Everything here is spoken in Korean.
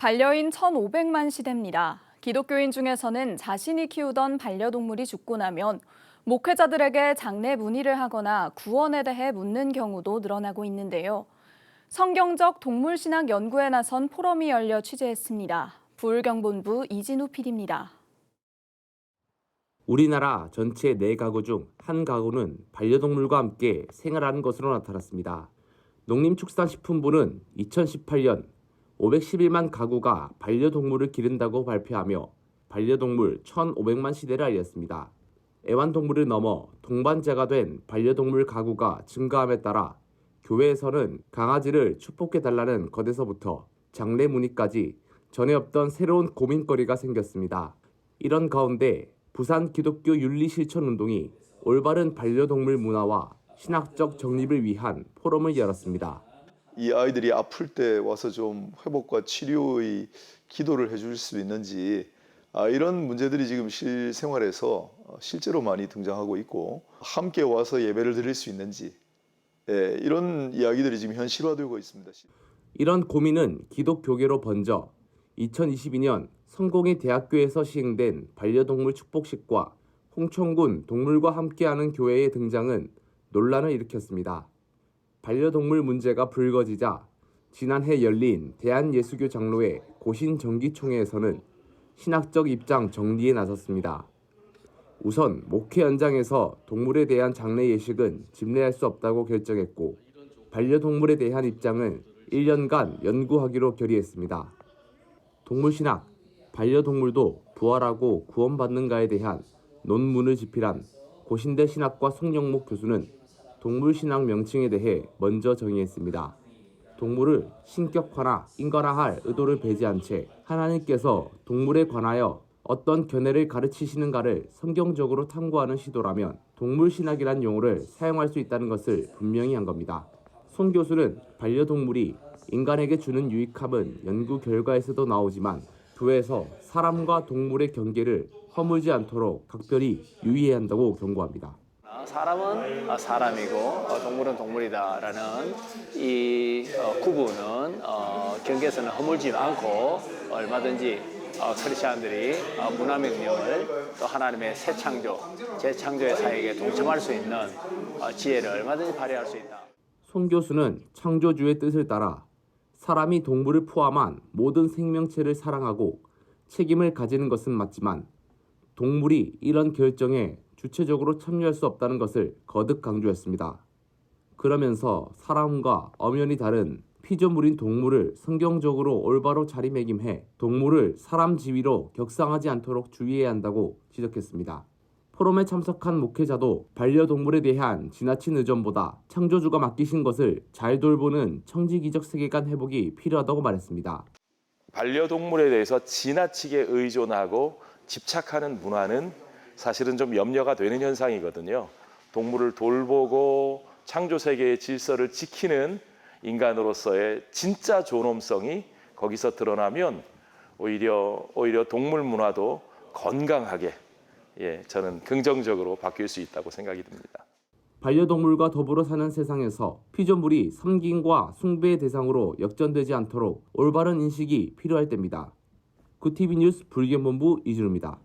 반려인 1,500만 시대입니다. 기독교인 중에서는 자신이 키우던 반려동물이 죽고 나면 목회자들에게 장례 문의를 하거나 구원에 대해 묻는 경우도 늘어나고 있는데요. 성경적 동물신학 연구에 나선 포럼이 열려 취재했습니다. 부울경본부 이진우 PD입니다. 우리나라 전체 네 가구 중 한 가구는 반려동물과 함께 생활하는 것으로 나타났습니다. 농림축산식품부는 2018년 511만 가구가 반려동물을 기른다고 발표하며 반려동물 1,500만 시대를 알렸습니다. 애완동물을 넘어 동반자가 된 반려동물 가구가 증가함에 따라 교회에서는 강아지를 축복해달라는 것에서부터 장례 문의까지 전에 없던 새로운 고민거리가 생겼습니다. 이런 가운데 부산 기독교 윤리실천운동이 올바른 반려동물 문화와 신학적 정립을 위한 포럼을 열었습니다. 이 아이들이 아플 때 와서 좀 회복과 치료의 기도를 해줄 수 있는지 아, 이런 문제들이 지금 실생활에서 어, 실제로 많이 등장하고 있고 함께 와서 예배를 드릴 수 있는지 예, 이런 이야기들이 지금 현실화되고 있습니다. 이런 고민은 기독교계로 번져 2022년 성공의 대학교에서 시행된 반려동물 축복식과 홍천군 동물과 함께하는 교회의 등장은 논란을 일으켰습니다. 반려동물 문제가 불거지자 지난해 열린 대한예수교 장로회 고신 정기총회에서는 신학적 입장 정리에 나섰습니다. 우선 목회 현장에서 동물에 대한 장례 예식은 집례할 수 없다고 결정했고 반려동물에 대한 입장은 1년간 연구하기로 결의했습니다. 동물신학, 반려동물도 부활하고 구원받는가에 대한 논문을 집필한 고신대 신학과 송영목 교수는 동물신학 명칭에 대해 먼저 정의했습니다. 동물을 신격화나 인간화할 의도를 배제한 채 하나님께서 동물에 관하여 어떤 견해를 가르치시는가를 성경적으로 탐구하는 시도라면 동물신학이란 용어를 사용할 수 있다는 것을 분명히 한 겁니다. 송 교수는 반려동물이 인간에게 주는 유익함은 연구 결과에서도 나오지만 교회에서 사람과 동물의 경계를 허물지 않도록 각별히 유의해야 한다고 경고합니다. 어, 사람은 어, 사람이고 어, 동물은 동물이다라는 이 어, 구분은 어, 경계선을 허물지 않고 얼마든지 어, 크리스천들이 어, 문화 명령을 또 하나님의 새 창조, 재창조의 사역에 동참할 수 있는 어, 지혜를 얼마든지 발휘할 수 있다. 송 교수는 창조주의 뜻을 따라 사람이 동물을 포함한 모든 생명체를 사랑하고 책임을 가지는 것은 맞지만 동물이 이런 결정에 주체적으로 참여할 수 없다는 것을 거듭 강조했습니다. 그러면서 사람과 엄연히 다른 피조물인 동물을 성경적으로 올바로 자리매김해 동물을 사람 지위로 격상하지 않도록 주의해야 한다고 지적했습니다. 포럼에 참석한 목회자도 반려동물에 대한 지나친 의존보다 창조주가 맡기신 것을 잘 돌보는 청지기적 세계관 회복이 필요하다고 말했습니다. 반려동물에 대해서 지나치게 의존하고 집착하는 문화는 사실은 좀 염려가 되는 현상이거든요. 동물을 돌보고 창조 세계의 질서를 지키는 인간으로서의 진짜 존엄성이 거기서 드러나면 오히려 오히려 동물 문화도 건강하게 예, 저는 긍정적으로 바뀔 수 있다고 생각이 듭니다. 반려동물과 더불어 사는 세상에서 피조물이 섬김과 숭배의 대상으로 역전되지 않도록 올바른 인식이 필요할 때입니다. 구TV 뉴스 불견본부 이준우입니다.